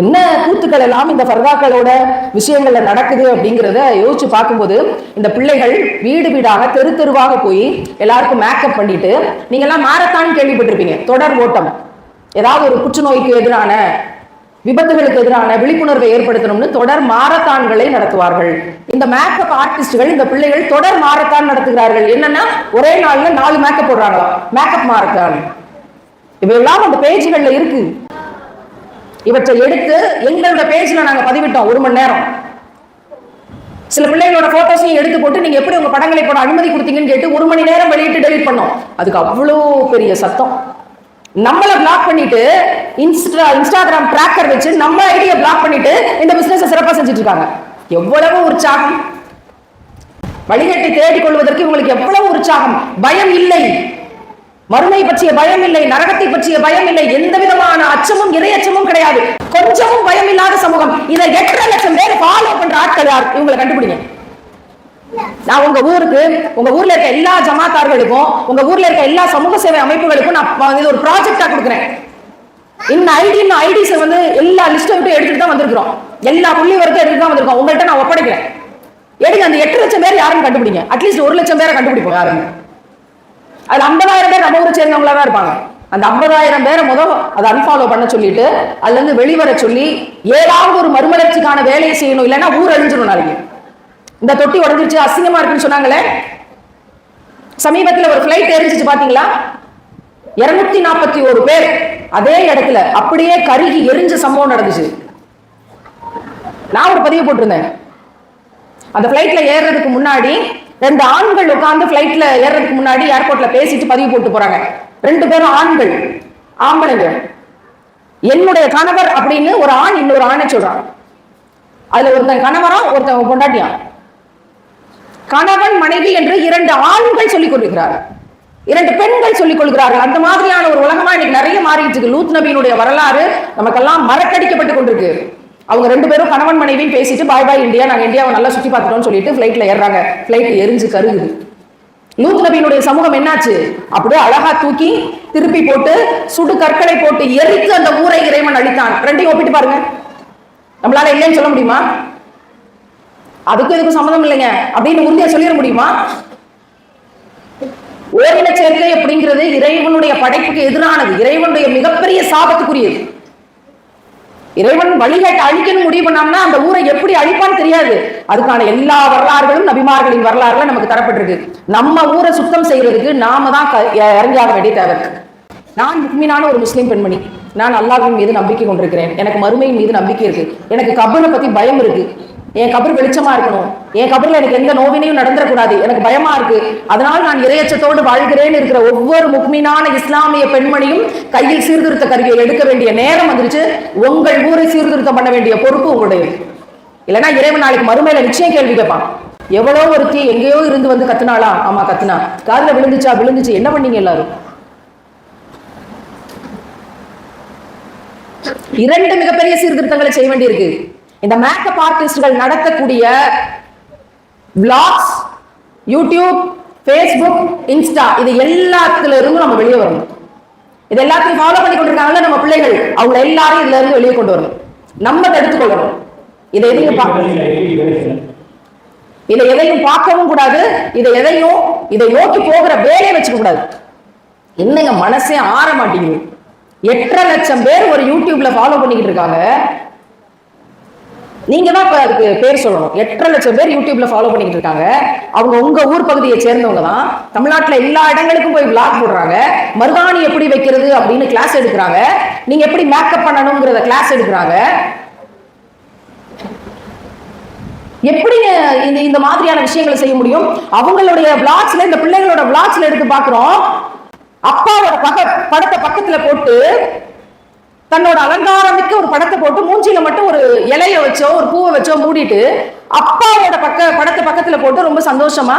என்ன கூத்துக்கள் எல்லாம் இந்த ஃபர்தாக்களோட விஷயங்கள்ல நடக்குது அப்படிங்கிறத யோசிச்சு பார்க்கும்போது இந்த பிள்ளைகள் வீடு வீடாக தெரு தெருவாக போய் எல்லாருக்கும் மேக்கப் பண்ணிட்டு நீங்க எல்லாம் மாரத்தான் கேள்விப்பட்டிருப்பீங்க. தொடர் ஓட்டம். ஏதாவது ஒரு புற்றுநோய்க்கு எதிரான விபத்துகளுக்கு எதிரான விழிப்புணர்வை ஏற்படுத்தணும்னு தொடர் மாரத்தான்களை நடத்துவார்கள். இந்த மேக்கப் ஆர்டிஸ்டுகள் இந்த பிள்ளைகள் தொடர் மாரத்தான் நடத்துகிறார்கள். என்னன்னா ஒரே நாள்ல நாலு மேக்கப் போடுறாங்களாம். Makeup marathon. இவையெல்லாம் அந்த பேஜ்கள்ல இருக்கு. இவற்றை எடுத்து எங்களோட பேஜ்ல நாங்க பதிவிட்டோம் ஒரு மணி நேரம். சில பிள்ளைகளோட போட்டோஸையும் எடுத்து போட்டு நீங்க எப்படி உங்க படங்களை போட அனுமதி கொடுத்தீங்கன்னு கேட்டு ஒரு மணி நேரம் வெளியிட்டு டெலிட் பண்ணோம். அதுக்கு அவ்வளோ பெரிய சத்தம். நம்மளை பிளாக் பண்ணிட்டு இன்ஸ்டா இன்ஸ்டாகிராம் ட்ராக்கர் வச்சு நம்ம ஐடியை பிளாக் பண்ணிட்டு இந்த பிசினஸ் சிறப்பாக செஞ்சுட்டு இருக்காங்க எவ்வளவு உற்சாகம். வழிகட்டை தேடிக் கொள்வதற்கு உங்களுக்கு எவ்வளவு உற்சாகம். பயம் இல்லை. மறுமை பற்றிய பயம் இல்லை நரகத்தை பற்றிய பயம் இல்லை எந்த விதமான அச்சமும் இரையச்சமும் கிடையாது. கொஞ்சமும் பயம் இல்லாத சமூகம். இதை எட்டரை லட்சம் பேர் ஃபாலோ பண்ற ஆட்கள் யார்? இவங்களை கண்டுபிடிங்க. நான் உங்க ஊருக்கு உங்க ஊர்ல இருக்க எல்லா ஜமாத்தார்களுக்கும் உங்க ஊர்ல இருக்க எல்லா சமூக சேவை அமைப்புகளுக்கும் நான் இது ஒரு ப்ராஜெக்டா கொடுக்குறேன். இன்னும் ஐடி ஐடிஸை ஐடிஸ் வந்து எல்லா லிஸ்ட்டை விட்டு எடுத்துட்டு தான் வந்திருக்கிறோம். எல்லா புள்ளி வரைக்கும் எடுத்துட்டு தான் வந்திருக்கோம். உங்கள்கிட்ட நான் ஒப்படைக்கிறேன். எடுங்க அந்த எட்டு லட்சம் பேர் யாருன்னு கண்டுபிடிங்க. அட்லீஸ்ட் ஒரு லட்சம் பேரை கண்டுபிடிப்போம். யாருன்னு? அது ஐம்பதாயிரம் பேர் நம்ம ஊரை சேர்ந்தவங்களா தான் இருப்பாங்க. அந்த ஐம்பதாயிரம் பேரை முதல் அதை அன்ஃபாலோ பண்ண சொல்லிட்டு அதுல இருந்து வெளிவர சொல்லி ஏதாவது ஒரு மறுமலர்ச்சிக்கான வேலையை செய்யணும் இல்லைன்னா ஊர் அழிஞ்சிடும் நாளைக்கு. இந்த தொட்டி உடஞ்சிருச்சு அசிங்கமா இருக்குன்னு சொன்னாங்களே? சமீபத்தில் ஒரு ஃபிளைட் எரிஞ்சிச்சு பாத்தீங்களா? இருநூத்தி நாற்பத்தி ஒரு பேர் அதே இடத்துல அப்படியே கருகி எரிஞ்ச சம்பவம் நடந்துச்சு. நான் ஒரு பதிவு போட்டிருந்தேன். அந்த ஃபிளைட்ல ஏறுறதுக்கு முன்னாடி ரெண்டு ஆண்கள் உட்கார்ந்து ஃபிளைட்ல ஏறுறதுக்கு முன்னாடி ஏர்போர்ட்ல பேசிட்டு பதிவு போட்டு போறாங்க. ரெண்டு பேரும் ஆண்கள். ஆம்பளைங்க. என்னுடைய கணவர் அப்படின்னு ஒரு ஆண் இன்னொரு ஆணை சொல்றான். அதுல ஒருத்தன் கணவரா ஒருத்தன் பொண்டாட்டியான் கணவன் மனைவி என்று இரண்டு ஆண்கள் சொல்லிக் கொள்கிறார் இரண்டு பெண்கள் சொல்லிக் கொள்கிறார்கள். அந்த மாதிரியான ஒரு உலகமா இன்னைக்கு நிறைய மாறிட்டு இருக்கு. லூத் நபியினுடைய வரலாறு நமக்கெல்லாம் மறக்கடிக்கப்பட்டு கொண்டிருக்கு. அவங்க ரெண்டு பேரும் கணவன் மனைவியும் பேசிட்டு பாய் பாய் இந்தியா நாங்கள் இந்தியாவை நல்லா சுற்றி பார்த்துட்டோம்னு சொல்லிட்டு ஃப்ளைட்டில் ஏறுறாங்க. ஃப்ளைட் எரிஞ்சு கருகுது. லூத் நபியினுடைய சமூகம் என்னாச்சு? அப்படியே அழகா தூக்கி திருப்பி போட்டு சுடு கற்களை போட்டு எரித்து அந்த ஊரை இறைவன் அழித்தான். ரெண்டையும் ஒப்பிட்டு பாருங்க. நம்மளால இல்லைன்னு சொல்ல முடியுமா? அதுக்கும் இதுக்கும் சம்மந்தம் இல்லைங்க. அப்படின்னு உறுதியா சொல்லிட முடியுமா? ஓரின சேர்க்கை அப்படிங்கிறது இறைவனுடைய படைப்புக்கு எதிரானது. இறைவனுடைய மிகப்பெரிய சாபத்துக்குரியது. இறைவன் வழிகாட்ட அழிக்கணும் முடிவு பண்ணோம்னா அந்த ஊரை எப்படி அழிப்பான்னு தெரியாது. அதுக்கான எல்லா வரலாறுகளும் நபிமார்களின் வரலாறுல நமக்கு தரப்பட்டிருக்கு. நம்ம ஊரை சுத்தம் செய்யறதுக்கு நாம தான் க- இறங்கியாக வேண்டிய தேவை. நான் முக்மீனான ஒரு முஸ்லீம் பெண்மணி. நான் அல்லாஹ்வின் மீது நம்பிக்கை கொண்டிருக்கிறேன். எனக்கு மறுமையின் மீது நம்பிக்கை இருக்கு. எனக்கு கபனை பத்தி பயம் இருக்கு. என் கபர் வெளிச்சமா இருக்கணும். என் கபர்ல எனக்கு எந்த நோவினையும் நடந்துடக்கூடாது எனக்கு பயமா இருக்கு. அதனால் நான் இரையச்சத்தோடு வாழ்கிறேன் இருக்கிற ஒவ்வொரு முக்மீனான இஸ்லாமிய பெண்மணியும் கையில் சீர்திருத்த கருவியை எடுக்க வேண்டிய நேரம் வந்துருச்சு. உங்கள் ஊரை சீர்திருத்தம் பண்ண வேண்டிய பொறுப்பு உங்களுடைய இல்லைன்னா இறைவன் நாளைக்கு மறுமையில நிச்சயம் கேள்வி கேட்பான். எவ்வளோ ஒருத்தி எங்கேயோ இருந்து வந்து கத்துனாளா? ஆமா கத்துனா. காதில் விழுந்துச்சா? விழுந்துச்சு. என்ன பண்ணீங்க எல்லாரும்? இரண்டு மிகப்பெரிய சீர்திருத்தங்களை செய்ய வேண்டியிருக்கு. இந்த மேக்கப் ஆர்டிஸ்ட்கள் நடத்தக்கூடிய vlogs யூடியூப் ஃபேஸ்புக் இன்ஸ்டா இது எல்லாத்துல இருந்தும் நம்ம வெளியே வரணும். இது எல்லாத்தையும் ஃபாலோ பண்ணி கொண்டிருக்காங்கல்ல நம்ம பிள்ளைகள் அவங்க எல்லாரையும் இதுல இருந்து வெளியே கொண்டு வரணும். நம்ம தடுத்து கொள்ளணும் இதை எதையும் இதை எதையும் பார்க்கவும் கூடாது. இதை எதையும் இதை நோக்கி போகிற வேலையை வச்சுக்க கூடாது. என்னங்க மனசே ஆற மாட்டேங்குது. எட்டரை லட்சம் பேர் ஒரு யூடியூப்ல ஃபாலோ பண்ணிக்கிட்டு இருக்காங்க. நீங்க தான் இப்ப அதுக்கு பேர் சொல்லணும். எட்டரை லட்சம் பேர் யூடியூப்ல ஃபாலோ பண்ணிட்டு இருக்காங்க. அவங்க உங்க ஊர் பகுதியை சேர்ந்தவங்க தான் தமிழ்நாட்டுல எல்லா இடங்களுக்கும் போய் vlog போடுறாங்க. மருதாணி எப்படி வைக்கிறது அப்படின்னு கிளாஸ் எடுக்கிறாங்க. நீங்க எப்படி மேக்கப் பண்ணணுங்கிறத கிளாஸ் எடுக்கிறாங்க. எப்படி இந்த இந்த மாதிரியான விஷயங்களை செய்ய முடியும்? அவங்களுடைய விளாக்ஸ்ல இந்த பிள்ளைங்களோட விளாக்ஸ்ல எடுத்து பாக்குறோம் அப்பாவோட பக படத்தை பக்கத்துல போட்டு தன்னோட அலங்காரமிக்க ஒரு படத்தை போட்டு மூஞ்சியில மட்டும் ஒரு இலைய வச்சோ ஒரு பூவை வச்சோ மூடிட்டு அப்பாவோட பக்க படத்தை பக்கத்துல போட்டு ரொம்ப சந்தோஷமா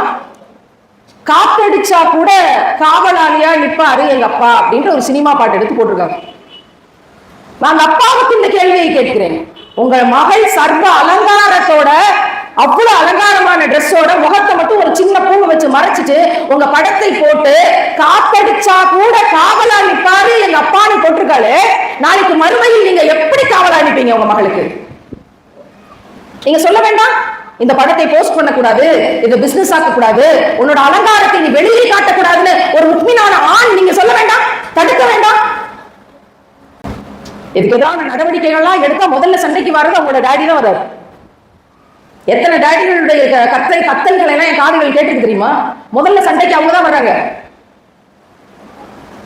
காத்தடிச்சா கூட காவலாளியா நிற்பாரு எங்க அப்பா அப்படின்ற ஒரு சினிமா பாட்டு எடுத்து போட்டிருக்காங்க. நான் அப்பாவுக்கு இந்த கேள்வியை கேட்கிறேன். உங்கள் உங்க மகள் சர்வ அலங்காரத்தோட அவ்வளவு அலங்காரமான ட்ரெஸ்ஸோட முகத்தை மட்டும் ஒரு சின்ன பூவை வச்சு மறைச்சிட்டு உங்க படத்தை போட்டு காத்தடிச்சா கூட காவலா நிப்பாரு எங்க அப்பான்னு போட்டிருக்காளு. நாளைக்கு மறுமையில் நீங்க எப்படி காவலா நிப்பீங்க உங்க மகளுக்கு? நீங்க சொல்ல வேண்டாம். இந்த படத்தை போஸ்ட் பண்ணக்கூடாது. இது பிசினஸ் ஆக்க கூடாது உன்னோட அலங்காரத்தை நீ வெளியே காட்டக்கூடாதுன்னு ஒரு உண்மையான ஆண் நீங்க சொல்ல வேண்டாம். தடுக்க வேண்டாம். இதுக்கு ஏதாவது நடவடிக்கைகள்லாம் எடுத்தா முதல்ல சண்டைக்கு வர்றது அவங்களோட டேடி தான் வர்றாரு. எத்தனை டேடிகளுடைய கத்தல் கத்தல்கள் எல்லாம் என் காதுகள் கேட்டுக்கு தெரியுமா? முதல்ல சண்டைக்கு அவங்க தான் வர்றாங்க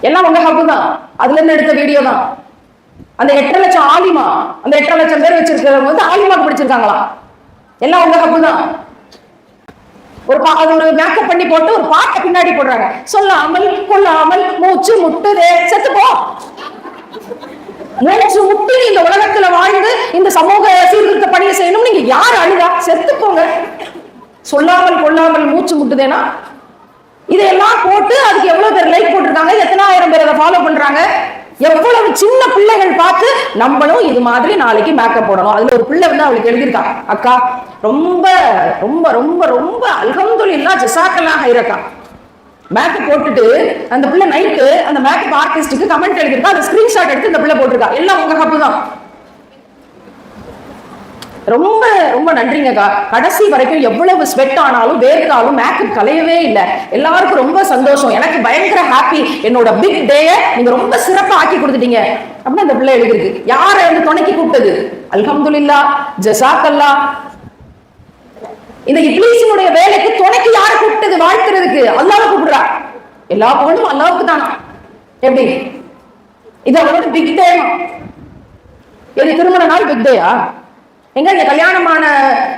எல்லாம் உங்க ஹப்பு தான். அதுல இருந்து எடுத்த வீடியோ தான். அந்த எட்டரை லட்சம் ஆலிமா அந்த எட்டரை லட்சம் பேர் வச்சிருக்கிறவங்க வந்து ஆலிமாக்கு படிச்சிருக்காங்களாம் எல்லாம் உங்க ஹப்பு தான். ஒரு பா- அது ஒரு மேக்கப் பண்ணி போட்டு ஒரு பாட்டை பின்னாடி போடுறாங்க. சொல்லாமல் கொல்லாமல் மூச்சு முட்டுதே. செத்து போ. மூச்சு முட்டி இந்த உலகத்துல வாழ்ந்து இந்த சமூக சீர்திருத்த பணியை செய்யணும் நீங்க யார் அழுதா செத்து போங்க சொல்லாமல் கொள்ளாமல் மூச்சு முட்டுதேனா? இதையெல்லாம் போட்டு அதுக்கு எவ்வளவு பேர் லைக் போட்டிருக்காங்க? எத்தனாயிரம் பேர் அதை ஃபாலோ பண்றாங்க? எவ்வளவு சின்ன பிள்ளைகள் பார்த்து நம்மளும் இது மாதிரி நாளைக்கு மேக்கப் போடணும். அதுல ஒரு பிள்ளை வந்து அவளுக்கு எழுதியிருக்கா. அக்கா ரொம்ப ரொம்ப ரொம்ப ரொம்ப அல்ஹம்துலில்லா ஜசாக்கல்லா ஹைரக்கா மேக்கப் போட்டுட்டு அந்த பிள்ளை நைட்டு அந்த மேக்கப் ஆர்டிஸ்டுக்கு கமெண்ட் எழுதியிருக்கா. அந்த ஸ்கிரீன்ஷாட் எடுத்து இந்த பிள்ளை போட்டிருக்கா. எல்லாம் உங்க கப்பு தான் ரொம்ப ரொம்ப நன்றிங்கக்கா கடைசி வரைக்கும் எவ்வளவு ஸ்வெட் ஆனாலும் வேர்த்தாலும் மேக்கப் கலையவே இல்லை. எல்லாருக்கும் ரொம்ப சந்தோஷம். எனக்கு பயங்கர ஹாப்பி என்னோட பிக் டேய நீங்க ரொம்ப சிறப்பா ஆக்கி கொடுத்துட்டீங்க. அப்படின்னு அந்த பிள்ளை எழுதிருக்கு யாரை வந்து துணைக்கி கூப்பிட்டது? அல்ஹம்துல்லா ஜசாக்கல்லா இந்த இப்ளீஸினுடைய வேலைக்கு துணைக்கு யாரை கூப்பிட்டது? வாழ்த்துறதுக்கு அல்லாவ கூப்பிடுறா. எல்லா புகழும் அல்லாவுக்கு தானா? எப்படி? இது அவரோட பிக் டே எது திருமண நாள் பிக் டேயா எங்க இந்த கல்யாணமான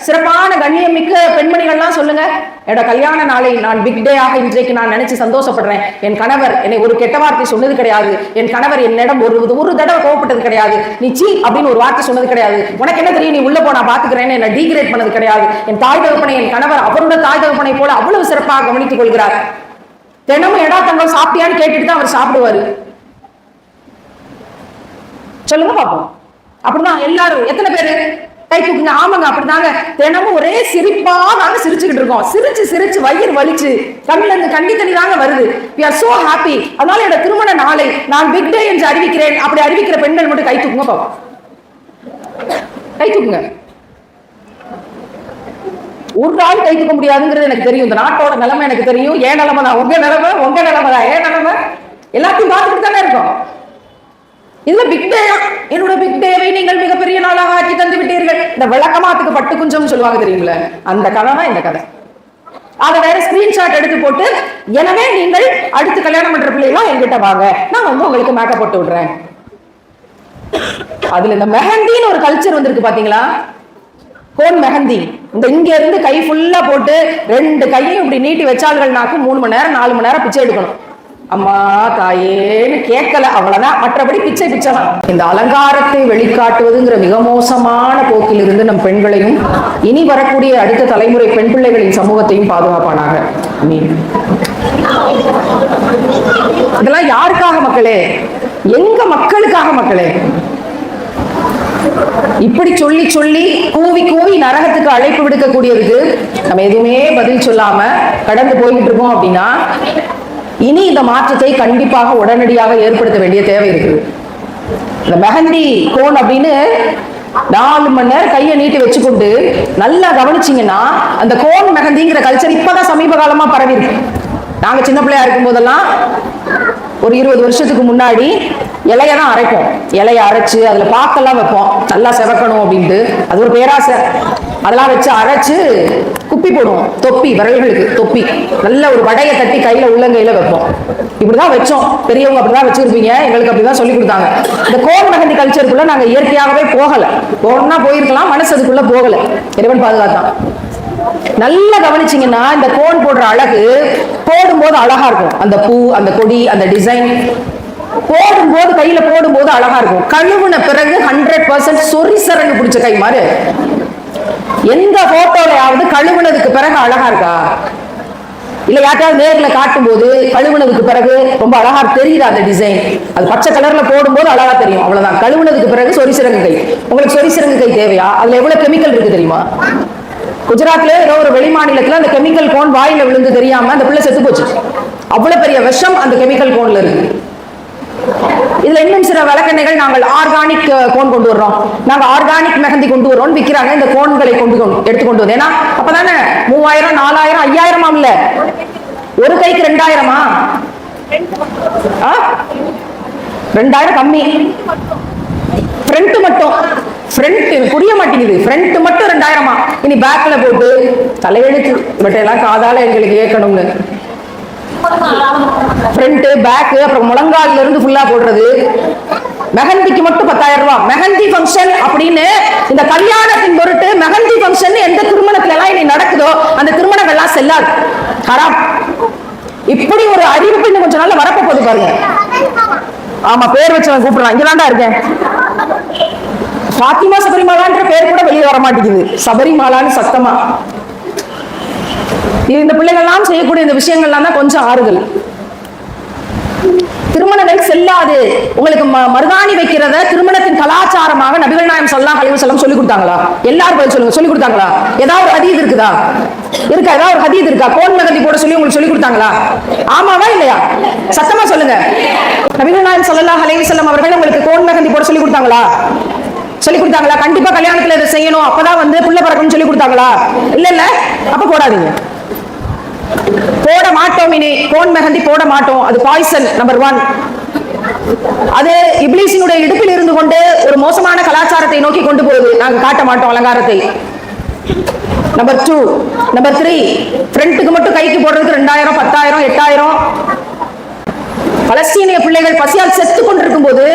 சிறப்பான கண்ணியமிக்க பெண்மணிகள்லாம் சொல்லுங்க. என்னோட கல்யாண நாளை நான் பிக் டே ஆக இன்றைக்கு நான் நினைச்சு சந்தோஷப்படுறேன். என் கணவர் என்னை ஒரு கெட்ட வார்த்தை சொன்னது கிடையாது. என் கணவர் என்னிடம் ஒரு ஒரு தடவை கோவப்பட்டது கிடையாது. நீ சீ அப்படின்னு ஒரு வார்த்தை சொன்னது கிடையாது. உனக்கு என்ன தெரியும்? நீ உள்ள போனா நான் பாத்துக்கிறேன்னு என்ன டீகிரேட் பண்ணது கிடையாது. என் தாய் தகப்பனை என் கணவர் அவரோட தாய் தகப்பனை போல அவ்வளவு சிறப்பாக கவனித்துக் கொள்கிறார். தினமும் எடா தங்கம் சாப்பிட்டியான்னு கேட்டுட்டு தான் அவர் சாப்பிடுவாரு. சொல்லுங்க பாப்போம். அப்படிதான் எல்லாரும். எத்தனை பேரு? கை தூக்குங்க ஆமாங்க அப்படிதாங்க. தினமும் ஒரே சிரிப்பா நாங்க சிரிச்சுக்கிட்டு இருக்கோம். சிரிச்சு சிரிச்சு வயிறு வலிச்சு. கண்ணுல இருந்து கண்ணி தண்ணி தாங்க வருது. வி ஆர் சோ ஹாப்பி அதனால என்னோட திருமண நாளை நான் பிக் டே என்று அறிவிக்கிறேன். அப்படி அறிவிக்கிற பெண்கள் மட்டும் கை தூக்குங்க பாப்போம். கை தூக்குங்க. ஒரு நாள் கை தூக்க முடியாதுங்கிறது எனக்கு தெரியும். இந்த நாட்டோட நிலைமை எனக்கு தெரியும். ஏன் நிலைமை தான் உங்க நிலைமை உங்க நிலைமை தான் ஏன் நிலைமை. எல்லாத்தையும் பார்த்துட்டு தானே இருக்கும். இதுல பிக் டே என்னோட பிக் டேவை நீங்கள் மிகப்பெரிய நாளாக ஆக்கி தந்து விட்டீர்கள். இந்த விளக்கமாத்துக்கு பட்டு குஞ்சம் சொல்லுவாங்க தெரியுங்களே? அந்த கதை தான் இந்த கதை. அதை வேற ஸ்கிரீன்ஷாட் எடுத்து போட்டு எனவே நீங்கள் அடுத்து கல்யாணம் பண்ற பிள்ளைகளும் என்கிட்ட வாங்க. நான் வந்து உங்களுக்கு மேக்கப் போட்டு விடுறேன். அதுல இந்த மெஹந்தின்னு ஒரு கல்ச்சர் வந்திருக்கு பாத்தீங்களா? கோன் மெஹந்தி. இந்த இங்க இருந்து கை ஃபுல்லா போட்டு ரெண்டு கையும் இப்படி நீட்டி வச்சாள்கள்னாக்கு மூணு மணி நேரம் நாலு மணி நேரம் பிச்சை எடுக்கணும். அம்மா தாயேன்னு கேட்கல அவ்வளவுதான். மற்றபடி பிச்சை பிச்சை தான். இந்த அலங்காரத்தை வெளிக்காட்டுவதுங்கிற மிக மோசமான போக்கில் இருந்து நம் பெண்களையும் இனி வரக்கூடிய அடுத்த தலைமுறை பெண் பிள்ளைகளின் சமூகத்தையும் பாதுகாப்பானாக. இதெல்லாம் யாருக்காக மக்களே? எங்க மக்களுக்காக மக்களே? இப்படி சொல்லி சொல்லி கூவி கூவி நரகத்துக்கு அழைப்பு விடுக்கக்கூடியதுக்கு நம்ம எதுவுமே பதில் சொல்லாம கடந்து போய்கிட்டு இருக்கோம் அப்படின்னா இனி இந்த மாற்றத்தை கண்டிப்பாக உடனடியாக ஏற்படுத்த வேண்டிய தேவை இருக்குது. இந்த மெஹந்தி கோன் அப்படின்னு நாலு மணி நேரம் கையை நீட்டி வச்சுக்கொண்டு நல்லா கவனிச்சிங்கன்னா அந்த கோன் மெஹந்திங்கிற கல்ச்சர் இப்பதான் சமீப காலமா பரவி இருக்கு. நாங்க சின்ன பிள்ளையா இருக்கும் போதெல்லாம் ஒரு இருபது வருஷத்துக்கு முன்னாடி இலைய தான் அரைப்போம். இலைய அரைச்சு அதுல பாக்கெல்லாம் வைப்போம். நல்லா செவக்கணும் அப்படின்ட்டு. அது ஒரு பேராசை. அதெல்லாம் வச்சு அரைச்சு குப்பி போடுவோம். தொப்பி விரல்களுக்கு தொப்பி. நல்ல ஒரு வடையை தட்டி கையில உள்ளங்கையில வைப்போம். இப்படிதான் வச்சோம். பெரியவங்க அப்படிதான் வச்சிருப்பீங்க. எங்களுக்கு அப்படிதான் சொல்லி கொடுத்தாங்க. இந்த கோன் நகந்தி கல்ச்சருக்குள்ள நாங்க இயற்கையாகவே போகல. போகணும்னா போயிருக்கலாம் மனசு அதுக்குள்ள போகல. இறைவன் பாதுகாத்தான். நல்லா கவனிச்சீங்கன்னா இந்த கோன் போடுற அழகு போடும்போது அழகா இருக்கும். அந்த பூ அந்த கொடி அந்த டிசைன் போடும்போது கையில போடும்போது அழகா இருக்கும். கழுவுன பிறகு ஹண்ட்ரட் பர்சன்ட் சொறி சரங்கு பிடிச்ச கை மாதிரி எந்த போட்டோலையாவது கழுவுனதுக்கு பிறகு அழகா இருக்கா? இல்ல யார்ட்டாவது நேர்ல காட்டும் போது கழுவுனதுக்கு பிறகு ரொம்ப அழகா தெரியுது அந்த டிசைன் அது பச்சை கலர்ல போடும்போது அழகா தெரியும். அவ்வளவுதான். கழுவுனதுக்கு பிறகு சொரிசிறங்கு கை. உங்களுக்கு சொரிசிறங்கு கை தேவையா? அதுல எவ்வளவு கெமிக்கல் இருக்கு தெரியுமா? குஜராத்ல ஏதோ ஒரு வெளி மாநிலத்துல அந்த கெமிக்கல் கோன் வாயில விழுந்து தெரியாம அந்த பிள்ளை செத்து போச்சு. அவ்வளவு பெரிய விஷம் அந்த கெமிக்கல் கோன்ல இருக்கு. இதுல இன்னும் சில விளக்கெண்ணெய்கள் நாங்கள் ஆர்கானிக் கோன் கொண்டு வர்றோம். நாங்க ஆர்கானிக் மெஹந்தி கொண்டு வரோம் விற்கிறாங்க இந்த கோன்களை கொண்டு எடுத்து கொண்டு வந்து. ஏன்னா அப்பதானே மூவாயிரம் நாலாயிரம் ஐயாயிரமா இல்ல ஒரு கைக்கு ரெண்டாயிரமா? ஆ? ரெண்டாயிரம் கம்மி. ஃப்ரண்ட் மட்டும். ஃப்ரண்ட் புரிய மாட்டேங்குது. ஃப்ரண்ட் மட்டும் ரெண்டாயிரமா. இனி பேக்ல போட்டு தலையெழுத்து. பட் எல்லாம் காதால எங்களுக்கு கேட்கணும்னு ஃப்ரண்ட்டு பேக்கு அப்புறம் முழங்கால்ல இருந்து ஃபுல்லா போடுறது. மெஹந்திக்கு மட்டும் பத்தாயிரம் ரூபாய். மெஹந்தி ஃபங்க்ஷன் அப்படின்னு இந்த கல்யாணத்தின் பொருட்டு மெஹந்தி ஃபங்க்ஷன் எந்த திருமணத்துல எல்லாம் இனி நடக்குதோ அந்த திருமணங்கள் எல்லாம் செல்லாது. ஹராம். இப்படி ஒரு அறிவிப்பு இன்னும் கொஞ்ச நாள்ல வரப்ப போது பாருங்க. ஆமா பேர் வச்சவன் கூப்பிடுறான். இங்கதான்டா இருக்கேன். பாத்திமா சபரிமாலான்ற பேர் கூட வெளியே வர மாட்டேங்குது சபரிமாலான்னு சத்தமா. இந்த பிள்ளைகள்லாம் செய்யக்கூடிய இந்த விஷயங்கள்லாம் தான் கொஞ்சம் ஆறுதல். திருமணங்கள் செல்லாது. உங்களுக்கு ம- மருதாணி வைக்கிறத திருமணத்தின் கலாச்சாரமாக நபிகள் நாயம் சொல்லலாம் கழிவு செல்லம் சொல்லி கொடுத்தாங்களா? எல்லாரும் பதில் சொல்லுங்க. சொல்லி கொடுத்தாங்களா? ஏதாவது ஒரு ஹதீத் இருக்குதா? இருக்கா? ஏதாவது ஒரு ஹதீத் இருக்கா? கோன் மெகந்தி போட சொல்லி உங்களுக்கு சொல்லி கொடுத்தாங்களா? ஆமாவா இல்லையா? சத்தமா சொல்லுங்க. நபிகள் நாயம் சொல்லலாம் அலைவு செல்லம் அவர்கள் உங்களுக்கு கோன் மகந்தி போட சொல்லி கொடுத்தாங்களா? சொல்லி கொடுத்தாங்களா? கண்டிப்பா கல்யாணத்துல இதை செய்யணும். அப்பதான் வந்து புள்ள பறக்கணும்னு சொல்லி கொடுத்தாங்களா? இல்ல இல்ல. அப்ப போடாதீங்க. போட மாட்டோம் இனி. கோன் மெஹந்தி போட மாட்டோம். அது பாய்சன் நம்பர் ஒன் அது இப்லீசினுடைய இடுப்பில் இருந்து கொண்டு ஒரு மோசமான கலாச்சாரத்தை நோக்கி கொண்டு போகுது. நாங்க காட்ட மாட்டோம் அலங்காரத்தை. நம்பர் டூ நம்பர் த்ரீ ஃப்ரண்ட்டுக்கு மட்டும் கைக்கு போடுறதுக்கு ரெண்டாயிரம் பத்தாயிரம் எட்டாயிரம். பலஸ்தீனிய பிள்ளைகள் பசியால் செத்து கொண்டிருக்கும் போது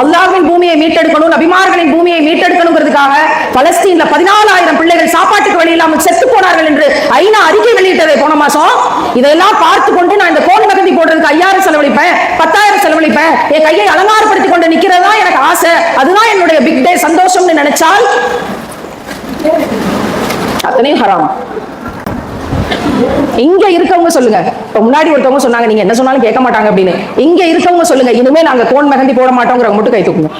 அல்லாஹ்வின் பூமியை மீட்டெடுக்கணும் நபிமார்களின் பூமியை மீட்டெடுக்கணுங்கிறதுக்காக பலஸ்தீன்ல பதினாலாயிரம் பிள்ளைகள் சாப்பாட்டுக்கு வழி இல்லாமல் செத்து போனார்கள் என்று ஐநா அறிக்கை வெளியிட்டதை போன மாசம். இதெல்லாம் பார்த்து கொண்டு நான் இந்த கோன் மகந்தி போடுறதுக்கு ஐயாயிரம் செலவழிப்பேன் பத்தாயிரம் செலவழிப்பேன். என் கையை அலங்காரப்படுத்தி கொண்டு நிக்கிறதா தான் எனக்கு ஆசை. அதுதான் என்னுடைய பிக் டே சந்தோஷம்னு நினைச்சால் அத்தனையும் ஹராம். இங்க இருக்கவங்க சொல்லுங்க. இப்ப முன்னாடி ஒருத்தவங்க சொன்னாங்க நீங்க என்ன சொன்னாலும் கேட்க மாட்டாங்க அப்படின்னு. இங்க இருக்கவங்க சொல்லுங்க இனிமே நாங்க கோன் மெகந்தி போட மாட்டோங்கிறவங்க மட்டும் கை தூக்குங்க.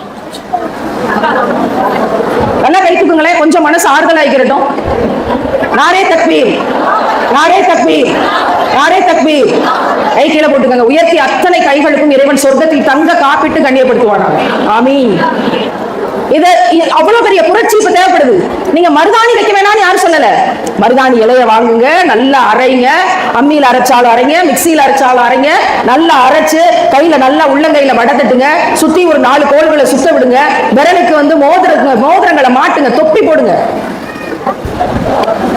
நல்லா கை தூக்குங்களேன் கொஞ்சம் மனசு ஆறுதல் ஆகிக்கிறட்டும் நாரே தக்பீர் நாரே தக்பீர் நாரே தக்பீர். கை கீழே போட்டுக்கங்க. உயர்த்தி அத்தனை கைகளுக்கும் இறைவன் சொர்க்கத்தில் தங்க காப்பிட்டு கண்ணியப்படுத்துவானாங்க ஆமீன். இது அவ்வளவு பெரிய புரட்சி இப்ப தேவைப்படுது. நீங்க மருதாணி வைக்க வேணாம்னு யாரும் சொல்லல. மருதாணி இலைய வாங்குங்க நல்லா அரைங்க அம்மியில அரைச்சாலும் அரைங்க மிக்சியில அரைச்சாலும் அரைங்க நல்லா அரைச்சு கையில நல்லா உள்ளங்கையில வடை தட்டுங்க சுத்தி ஒரு நாலு கோள்களை சுத்த விடுங்க விரலுக்கு வந்து மோதிர மோதிரங்களை மாட்டுங்க தொப்பி போடுங்க.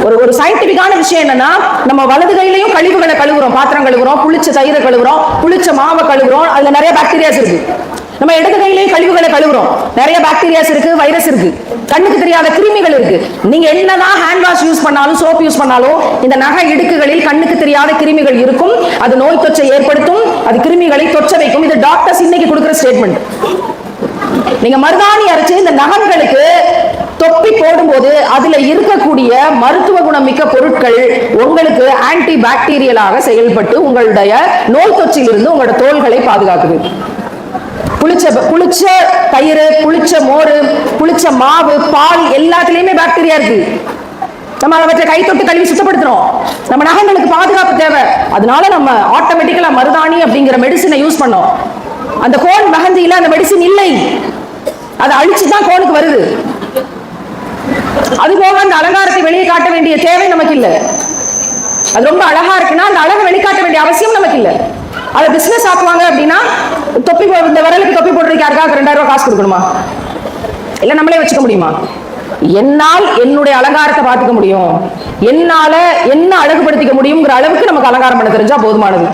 ஒரு ஒரு சயின்டிபிக்கான விஷயம் என்னன்னா நம்ம வலது கையிலையும் கழிவுகளை கழுவுறோம் பாத்திரம் கழுவுறோம் புளிச்ச தயிரை கழுவுறோம் புளிச்ச மாவை கழுவுறோம் அதுல நிறைய பாக்டீரியாஸ் இருக்கு. நம்ம இடது கையிலேயே கழிவுகளை கழுவுறோம். நிறைய பாக்டீரியாஸ் இருக்கு வைரஸ் இருக்கு. கண்ணுக்கு தெரியாத கிருமிகள் இருக்கு. நீங்க என்னதான் ஹேண்ட் வாஷ் யூஸ் பண்ணாலும் சோப் யூஸ் பண்ணாலும் இந்த நகை இடுக்குகளில் கண்ணுக்கு தெரியாத கிருமிகள் இருக்கும். அது நோய் தொற்றை ஏற்படுத்தும். அது கிருமிகளை தொற்ற வைக்கும். இது டாக்டர்ஸ் இன்னைக்கு கொடுக்குற ஸ்டேட்மெண்ட் நீங்க மருதாணி அரைச்சு இந்த நகங்களுக்கு தொப்பி போடும்போது அதுல இருக்கக்கூடிய மருத்துவ குணம் மிக்க பொருட்கள் உங்களுக்கு ஆன்டி பாக்டீரியலாக செயல்பட்டு உங்களுடைய நோய் தொற்றிலிருந்து உங்களோட தோள்களை பாதுகாக்குது. புளிச்ச புளிச்ச தயிர் புளிச்ச மோர் புளிச்ச மாவு பால் எல்லாத்துலேயுமே பாக்டீரியா இருக்கு. நம்ம அவற்றை கை தொட்டு கழுவி சுத்தப்படுத்துறோம் நம்ம நகங்களுக்கு பாதுகாப்பு தேவை. அதனால நம்ம ஆட்டோமேட்டிக்கலா மருதாணி அப்படிங்கிற மெடிசினை யூஸ் பண்ணோம். அந்த கோன் மகந்தியில அந்த மெடிசின் இல்லை. அதை அழிச்சு தான் கோனுக்கு வருது. அது போக அந்த அலங்காரத்தை வெளியே காட்ட வேண்டிய தேவை நமக்கு இல்லை. அது ரொம்ப அழகா இருக்குன்னா அந்த அழகை வெளிக்காட்ட வேண்டிய அவசியம் நமக்கு இல்லை. அதை பிசினஸ் ஆக்குவாங்க அப்படின்னா தொப்பி போ- இந்த விரலுக்கு தொப்பி போடுறதுக்கு ரெண்டாயிரம் ரூபாய் காசு கொடுக்கணுமா? இல்ல நம்மளே வச்சுக்க முடியுமா? என்னால் என்னுடைய அலங்காரத்தை பார்த்துக்க முடியும். என்னால என்ன அழகுபடுத்திக்க முடியுங்கிற அளவுக்கு நமக்கு அலங்காரம் பண்ண தெரிஞ்சா போதுமானது.